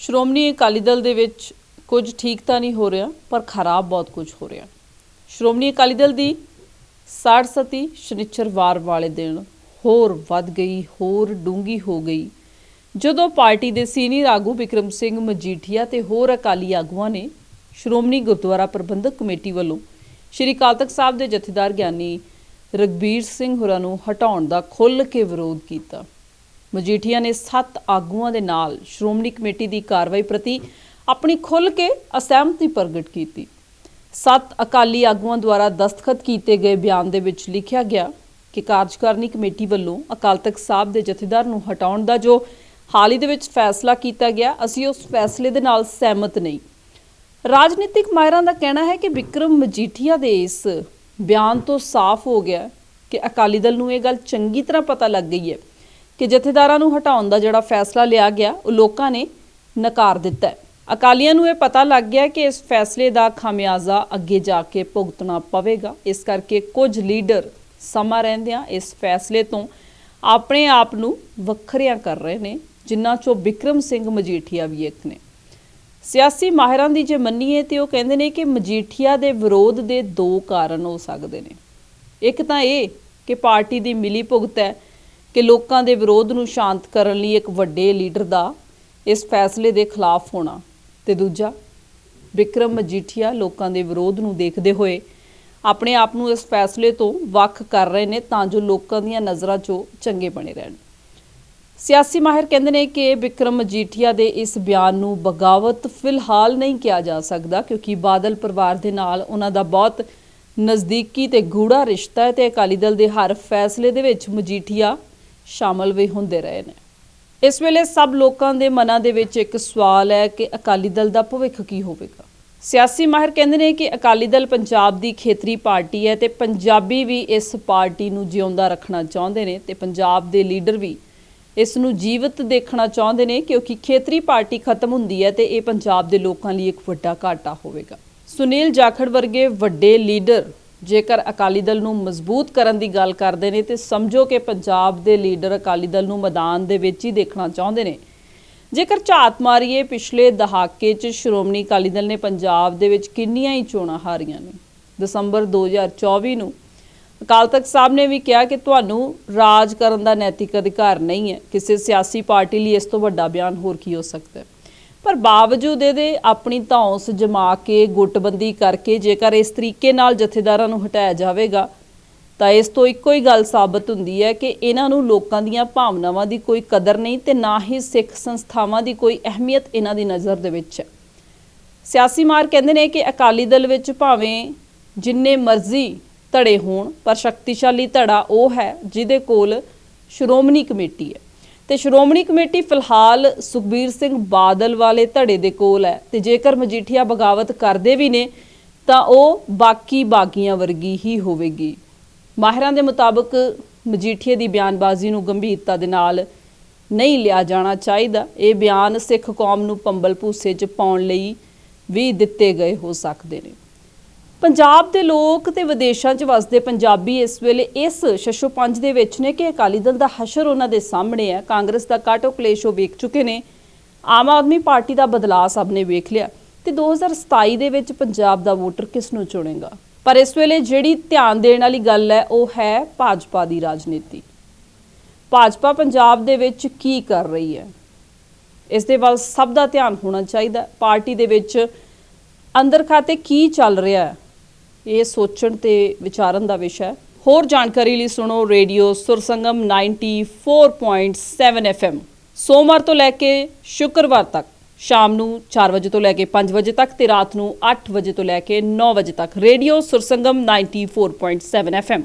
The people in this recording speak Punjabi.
ਸ਼੍ਰੋਮਣੀ ਅਕਾਲੀ ਦਲ ਦੇ ਵਿੱਚ ਕੁਝ ਠੀਕ ਤਾਂ ਨਹੀਂ ਹੋ ਰਿਹਾ, ਪਰ ਖਰਾਬ ਬਹੁਤ ਕੁਝ ਹੋ ਰਿਹਾ। ਸ਼੍ਰੋਮਣੀ ਅਕਾਲੀ ਦਲ ਦੀ ਸਾੜ ਸਤੀ ਸ਼ਨੀਚਰਵਾਰ ਵਾਲੇ ਦਿਨ ਹੋਰ ਵੱਧ ਗਈ, ਹੋਰ ਡੂੰਗੀ ਹੋ ਗਈ। ਜਦੋਂ ਪਾਰਟੀ ਦੇ ਸੀਨੀਅਰ ਆਗੂ ਵਿਕਰਮ ਸਿੰਘ ਮਜੀਠੀਆ ਤੇ ਹੋਰ ਅਕਾਲੀ ਆਗੂਆਂ ਨੇ ਸ਼੍ਰੋਮਣੀ ਗੁਰਦੁਆਰਾ ਪ੍ਰਬੰਧਕ ਕਮੇਟੀ ਵੱਲੋਂ ਸ਼੍ਰੀ ਅਕਾਲ ਤਖਤ ਸਾਹਿਬ ਦੇ ਜਥੇਦਾਰ ਗਿਆਨੀ ਰਗਬੀਰ ਸਿੰਘ ਹੋਰਾਂ ਨੂੰ ਹਟਾਉਣ ਦਾ ਖੁੱਲ੍ਹ ਕੇ ਵਿਰੋਧ ਕੀਤਾ। ਮਜੀਠੀਆ ਨੇ ਸੱਤ ਆਗੂਆਂ ਦੇ ਨਾਲ ਸ਼੍ਰੋਮਣੀ ਕਮੇਟੀ ਦੀ ਕਾਰਵਾਈ ਪ੍ਰਤੀ ਆਪਣੀ ਖੁੱਲ੍ਹ ਕੇ ਅਸਹਿਮਤੀ ਪ੍ਰਗਟ ਕੀਤੀ। ਸੱਤ ਅਕਾਲੀ ਆਗੂਆਂ ਦੁਆਰਾ ਦਸਤਖਤ ਕੀਤੇ ਗਏ ਬਿਆਨ ਦੇ ਵਿੱਚ ਲਿਖਿਆ ਗਿਆ ਕਿ ਕਾਰਜਕਾਰਨੀ ਕਮੇਟੀ ਵੱਲੋਂ ਅਕਾਲ ਤਖਤ ਸਾਹਿਬ ਦੇ ਜਥੇਦਾਰ ਨੂੰ ਹਟਾਉਣ ਦਾ ਜੋ ਹਾਲ ਹੀ ਦੇ ਵਿੱਚ ਫੈਸਲਾ ਕੀਤਾ ਗਿਆ, ਅਸੀਂ ਉਸ ਫੈਸਲੇ ਦੇ ਨਾਲ ਸਹਿਮਤ ਨਹੀਂ। ਰਾਜਨੀਤਿਕ ਮਾਇਰਾਂ ਦਾ ਕਹਿਣਾ ਹੈ ਕਿ ਵਿਕਰਮ ਮਜੀਠੀਆ ਦੇ ਇਸ ਬਿਆਨ ਤੋਂ ਸਾਫ਼ ਹੋ ਗਿਆ ਕਿ ਅਕਾਲੀ ਦਲ ਨੂੰ ਇਹ ਗੱਲ ਚੰਗੀ ਤਰ੍ਹਾਂ ਪਤਾ ਲੱਗ ਗਈ ਹੈ। ਕਿ ਜਥੇਦਾਰਾਂ ਨੂੰ ਹਟਾਉਣ ਦਾ ਜਿਹੜਾ ਫੈਸਲਾ ਲਿਆ ਗਿਆ, ਉਹ ਲੋਕਾਂ ਨੇ ਨਕਾਰ ਦਿੱਤਾ ਅਕਾਲੀਆਂ ਨੂੰ ਇਹ ਪਤਾ ਲੱਗ ਗਿਆ ਕਿ ਇਸ ਫੈਸਲੇ ਦਾ ਖਾਮਿਆਜ਼ਾ ਅੱਗੇ ਜਾ ਕੇ ਭੁਗਤਣਾ ਪਵੇਗਾ। ਇਸ ਕਰਕੇ ਕੁਝ ਲੀਡਰ ਸਮਾਂ ਰਹਿੰਦਿਆਂ ਇਸ ਫੈਸਲੇ ਤੋਂ ਆਪਣੇ ਆਪ ਨੂੰ ਵੱਖਰਿਆਂ ਕਰ ਰਹੇ ਨੇ, ਜਿਨ੍ਹਾਂ ਚੋਂ ਵਿਕਰਮ ਸਿੰਘ ਮਜੀਠੀਆ ਵੀ ਇੱਕ ਨੇ। ਸਿਆਸੀ ਮਾਹਿਰਾਂ ਦੀ ਜੇ ਮੰਨੀਏ ਤੇ ਉਹ ਕਹਿੰਦੇ ਨੇ ਕਿ ਮਜੀਠੀਆ ਦੇ ਵਿਰੋਧ ਦੇ ਦੋ ਕਾਰਨ ਹੋ ਸਕਦੇ ਨੇ। ਇੱਕ ਤਾਂ ਇਹ ਕਿ ਪਾਰਟੀ ਦੀ ਮਿਲੀ ਭੁਗਤ ਹੈ ਕਿ ਲੋਕਾਂ ਦੇ ਵਿਰੋਧ ਨੂੰ ਸ਼ਾਂਤ ਕਰਨ ਲਈ ਇੱਕ ਵੱਡੇ ਲੀਡਰ ਦਾ ਇਸ ਫੈਸਲੇ ਦੇ ਖਿਲਾਫ ਹੋਣਾ। ਤੇ ਦੂਜਾ ਵਿਕਰਮ ਮਜੀਠੀਆ ਲੋਕਾਂ ਦੇ ਵਿਰੋਧ ਨੂੰ ਦੇਖਦੇ ਹੋਏ ਆਪਣੇ ਆਪ ਨੂੰ ਇਸ ਫੈਸਲੇ ਤੋਂ ਵੱਖ ਕਰ ਰਹੇ ਨੇ ਤਾਂ ਜੋ ਲੋਕਾਂ ਦੀਆਂ ਨਜ਼ਰਾਂ 'ਚੋਂ ਚੰਗੇ ਬਣੇ ਰਹਿਣ। ਸਿਆਸੀ ਮਾਹਿਰ ਕਹਿੰਦੇ ਨੇ ਕਿ ਵਿਕਰਮ ਮਜੀਠੀਆ ਦੇ ਇਸ ਬਿਆਨ ਨੂੰ ਬਗਾਵਤ ਫਿਲਹਾਲ ਨਹੀਂ ਕਿਹਾ ਜਾ ਸਕਦਾ ਕਿਉਂਕਿ ਬਾਦਲ ਪਰਿਵਾਰ ਦੇ ਨਾਲ ਉਹਨਾਂ ਦਾ ਬਹੁਤ ਨਜ਼ਦੀਕੀ ਤੇ ਗੂੜਾ ਰਿਸ਼ਤਾ ਹੈ ਤੇ ਅਕਾਲੀ ਦਲ ਦੇ ਹਰ ਫੈਸਲੇ ਦੇ ਵਿੱਚ ਮਜੀਠੀਆ ਸ਼ਾਮਲ ਵੀ ਹੁੰਦੇ ਰਹੇ ਨੇ। ਇਸ ਵੇਲੇ ਸਭ ਲੋਕਾਂ ਦੇ ਮਨਾਂ ਦੇ ਵਿੱਚ ਇੱਕ ਸਵਾਲ ਹੈ ਕਿ ਅਕਾਲੀ ਦਲ ਦਾ ਭਵਿੱਖ ਕੀ ਹੋਵੇਗਾ? ਸਿਆਸੀ ਮਾਹਿਰ ਕਹਿੰਦੇ ਨੇ ਕਿ ਅਕਾਲੀ ਦਲ ਪੰਜਾਬ ਦੀ ਖੇਤਰੀ ਪਾਰਟੀ ਹੈ ਤੇ ਪੰਜਾਬੀ ਵੀ ਇਸ ਪਾਰਟੀ ਨੂੰ ਜਿਉਂਦਾ ਰੱਖਣਾ ਚਾਹੁੰਦੇ ਨੇ ਤੇ ਪੰਜਾਬ ਦੇ ਲੀਡਰ ਵੀ ਇਸ ਨੂੰ ਜੀਵਤ ਦੇਖਣਾ ਚਾਹੁੰਦੇ ਨੇ ਕਿਉਂਕਿ ਖੇਤਰੀ ਪਾਰਟੀ ਖਤਮ ਹੁੰਦੀ ਹੈ ਤੇ ਇਹ ਪੰਜਾਬ ਦੇ ਲੋਕਾਂ ਲਈ ਇੱਕ ਵੱਡਾ ਘਾਟਾ ਹੋਵੇਗਾ। ਸੁਨੀਲ ਜਾਖੜ ਵਰਗੇ ਵੱਡੇ ਲੀਡਰ ਜੇਕਰ ਅਕਾਲੀ ਦਲ ਨੂੰ ਮਜ਼ਬੂਤ ਕਰਨ ਦੀ ਗੱਲ ਕਰਦੇ ਨੇ, ਤੇ ਸਮਝੋ ਕਿ ਪੰਜਾਬ ਦੇ ਲੀਡਰ ਅਕਾਲੀ ਦਲ ਨੂੰ ਮੈਦਾਨ ਦੇ ਵਿੱਚ ਹੀ ਦੇਖਣਾ ਚਾਹੁੰਦੇ ਨੇ। ਜੇਕਰ ਝਾਤ ਮਾਰੀਏ, ਪਿਛਲੇ ਦਹਾਕੇ 'ਚ ਸ਼੍ਰੋਮਣੀ ਅਕਾਲੀ ਦਲ ਨੇ ਪੰਜਾਬ ਦੇ ਵਿੱਚ ਕਿੰਨੀਆਂ ਹੀ ਚੋਣਾਂ ਹਾਰੀਆਂ ਨੇ। ਦਸੰਬਰ 2024 ਨੂੰ ਅਕਾਲ ਤਖਤ ਸਾਹਿਬ ਨੇ ਵੀ ਕਿਹਾ ਕਿ ਤੁਹਾਨੂੰ ਰਾਜ ਕਰਨ ਦਾ ਨੈਤਿਕ ਅਧਿਕਾਰ ਨਹੀਂ ਹੈ। ਕਿਸੇ ਸਿਆਸੀ ਪਾਰਟੀ ਲਈ ਇਸ ਤੋਂ ਵੱਡਾ ਬਿਆਨ ਹੋਰ ਕੀ ਹੋ ਸਕਦਾ ਹੈ? ਪਰ ਬਾਵਜੂਦ ਇਹਦੇ ਆਪਣੀ ਧੌਂਸ ਜਮਾ ਕੇ, ਗੁੱਟਬੰਦੀ ਕਰਕੇ ਜੇਕਰ ਇਸ ਤਰੀਕੇ ਨਾਲ ਜਥੇਦਾਰਾਂ ਨੂੰ ਹਟਾਇਆ ਜਾਵੇਗਾ, ਤਾਂ ਇਸ ਤੋਂ ਇੱਕੋ ਹੀ ਗੱਲ ਸਾਬਤ ਹੁੰਦੀ ਹੈ ਕਿ ਇਹਨਾਂ ਨੂੰ ਲੋਕਾਂ ਦੀਆਂ ਭਾਵਨਾਵਾਂ ਦੀ ਕੋਈ ਕਦਰ ਨਹੀਂ ਤੇ ਨਾ ਹੀ ਸਿੱਖ ਸੰਸਥਾਵਾਂ ਦੀ ਕੋਈ ਅਹਿਮੀਅਤ ਇਹਨਾਂ ਦੀ ਨਜ਼ਰ ਦੇ ਵਿੱਚ ਹੈ। ਸਿਆਸੀ ਮਾਰ ਕਹਿੰਦੇ ਨੇ ਕਿ ਅਕਾਲੀ ਦਲ ਵਿੱਚ ਭਾਵੇਂ ਜਿੰਨੇ ਮਰਜ਼ੀ ਧੜੇ ਹੋਣ, ਪਰ ਸ਼ਕਤੀਸ਼ਾਲੀ ਧੜਾ ਉਹ ਹੈ ਜਿਹਦੇ ਕੋਲ ਸ਼੍ਰੋਮਣੀ ਕਮੇਟੀ ਹੈ। ਤੇ ਸ਼੍ਰੋਮਣੀ ਕਮੇਟੀ ਫਿਲਹਾਲ ਸੁਖਬੀਰ ਸਿੰਘ ਬਾਦਲ ਵਾਲੇ ਧੜੇ ਦੇ ਕੋਲ ਹੈ ਤੇ ਜੇਕਰ ਮਜੀਠੀਆ ਬਗਾਵਤ ਕਰਦੇ ਵੀ ਨੇ, ਤਾਂ ਉਹ ਬਾਕੀ ਬਾਗੀਆਂ ਵਰਗੀ ਹੀ ਹੋਵੇਗੀ। ਮਾਹਿਰਾਂ ਦੇ ਮੁਤਾਬਕ ਮਜੀਠੀਏ ਦੀ ਬਿਆਨਬਾਜ਼ੀ ਨੂੰ ਗੰਭੀਰਤਾ ਦੇ ਨਾਲ ਨਹੀਂ ਲਿਆ ਜਾਣਾ ਚਾਹੀਦਾ। ਇਹ ਬਿਆਨ ਸਿੱਖ ਕੌਮ ਨੂੰ ਪੰਬਲ ਭੂਸੇ 'ਚ ਪਾਉਣ ਲਈ ਵੀ ਦਿੱਤੇ ਗਏ ਹੋ ਸਕਦੇ ਨੇ। ਪੰਜਾਬ ਦੇ ਲੋਕ ਤੇ ਵਿਦੇਸ਼ਾਂ 'ਚ ਵਸਦੇ ਪੰਜਾਬੀ ਇਸ ਵੇਲੇ ਇਸ ਸ਼ਸ਼ੋ ਪੰਜ ਦੇ ਵਿੱਚ ਨੇ ਕਿ ਅਕਾਲੀ ਦਲ ਦਾ ਹਸ਼ਰ ਉਹਨਾਂ ਦੇ ਸਾਹਮਣੇ ਹੈ। ਕਾਂਗਰਸ ਦਾ ਕਾਟੋ ਕਲੇਸ਼ ਉਹ ਵੇਖ ਚੁੱਕੇ ਨੇ। ਆਮ ਆਦਮੀ ਪਾਰਟੀ ਦਾ ਬਦਲਾਅ ਸਭ ਨੇ ਵੇਖ ਲਿਆ। ਤੇ 2027 ਦੇ ਵਿੱਚ ਪੰਜਾਬ ਦਾ ਵੋਟਰ ਕਿਸ ਨੂੰ ਚੁਣੇਗਾ? ਪਰ ਇਸ ਵੇਲੇ ਜਿਹੜੀ ਧਿਆਨ ਦੇਣ ਵਾਲੀ ਗੱਲ ਹੈ, ਉਹ ਹੈ ਭਾਜਪਾ ਦੀ ਰਾਜਨੀਤੀ। ਭਾਜਪਾ ਪੰਜਾਬ ਦੇ ਵਿੱਚ ਕੀ ਕਰ ਰਹੀ ਹੈ? ਇਸ ਦੇ ਵੱਲ ਸਭ ਦਾ ਧਿਆਨ ਹੋਣਾ ਚਾਹੀਦਾ। ਪਾਰਟੀ ਦੇ ਵਿੱਚ ਅੰਦਰ ਖਾਤੇ ਕੀ ਚੱਲ ਰਿਹਾ ਹੈ? ਇਹ ਸੋਚਣ ਤੇ ਵਿਚਾਰਨ ਦਾ ਵਿਸ਼ਾ ਹੈ। ਹੋਰ ਜਾਣਕਾਰੀ ਲਈ ਸੁਣੋ ਰੇਡੀਓ ਸੁਰਸੰਗਮ 94.7 FM ਸੋਮਵਾਰ ਤੋਂ ਲੈ ਕੇ ਸ਼ੁੱਕਰਵਾਰ ਤੱਕ, ਸ਼ਾਮ ਨੂੰ 4 ਵਜੇ ਤੋਂ ਲੈ ਕੇ 5 ਵਜੇ ਤੱਕ ਤੇ ਰਾਤ ਨੂੰ 8 ਵਜੇ ਤੋਂ ਲੈ ਕੇ 9 ਵਜੇ ਤੱਕ ਰੇਡੀਓ ਸੁਰਸੰਗਮ 94.7 FM